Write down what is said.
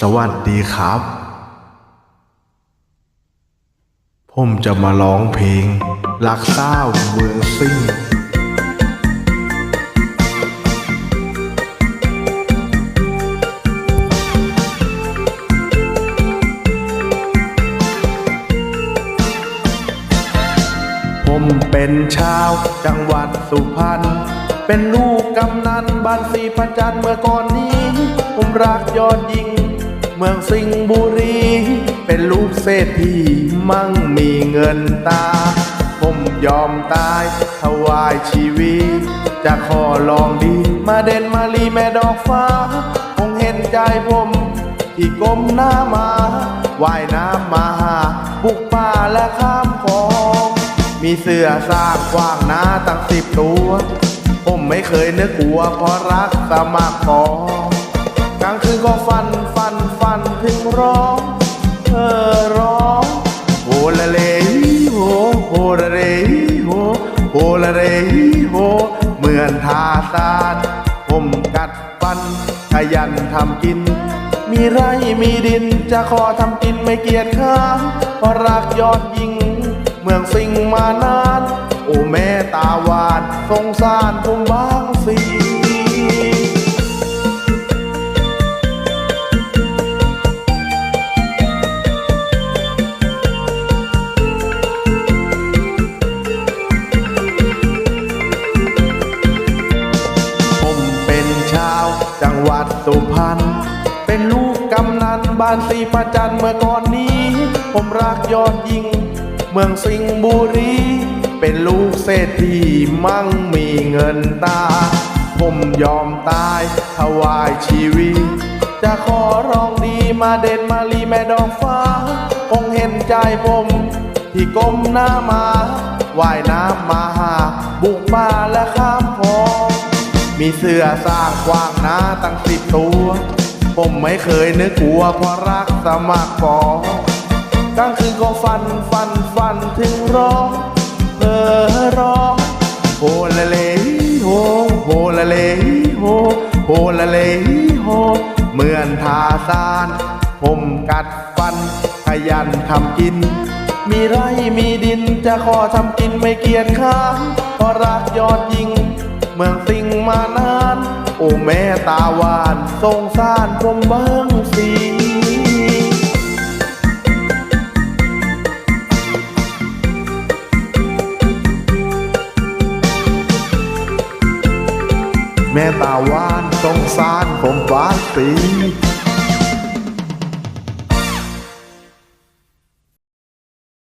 สวัสดีครับ ผมจะมาร้องเพลงรักเศร้าเมืองซิ่งผมเป็นชาวจังหวัดสุพรรณ เป็นลูกกำนันบ้านสีพระจันทร์เมื่อก่อนนี้ ผมรักยอดยิง เมืองสิงห์บุรี เป็นลูกเศรษฐีมั่งมีเงินตา ผมยอมตายถวายชีวิต จะขอลองดีมาเด่นมาลีแม่ดอกฟ้า คงเห็นใจผมที่ก้มหน้ามาว่ายน้ำมาหาบุกป่าและข้ามคลอง มีเสือสร้างกว้างหน้าตั้งสิบตัว ผมไม่เคยนึกกลัวเพราะรักสมัครพอ ลางคืนก็ฟันฟันฟันถึงร้องเธอร้องโฮละเลโฮโฮละเลโฮโฮละเลโฮเหมือนทาสานผมกัดฟันขยันทำกิน มีไรมีดินจะขอทำกินไม่เกียจค้านเพราะรักยอดยิง เมืองสิงมานาน โอ้แม่ตาหวานสงสารผมบ้าง วัดสุพรรณเป็นลูกกำนันบ้านสีประจันเมื่อก่อนนี้ ผมรักยอดยิง เมืองสิงห์บุรี เป็นลูกเศรษฐีมั่งมีเงินตา ผมยอมตายถวายชีวิต จะขอร้องดีมาเด่นมาลีแม่ดอกฟ้า คงเห็นใจผม ที่ก้มหน้ามาว่ายน้ำมาหา บุกป่าและข้ามคลอ มีเสื้อสร้างกว้างหนาตั้งสิบตัว ผมไม่เคยนึกกลัวเพราะรักสมัครพอกลางคืนก็ฟันฟันฟันถึงร้องเออร้องโฮละเลโฮโฮละเลโฮโฮละเลโฮเหมือนทาสาน ผมกัดฟันขยันทำกิน มีไรมีดินจะขอทำกินไม่เกียจค้านเพราะรักยอดยิง เมืองสิงมานาน โอ้แม่ตาหวานสงสารผมบางสีแม่ตาหวานสงสารผมบ้างสี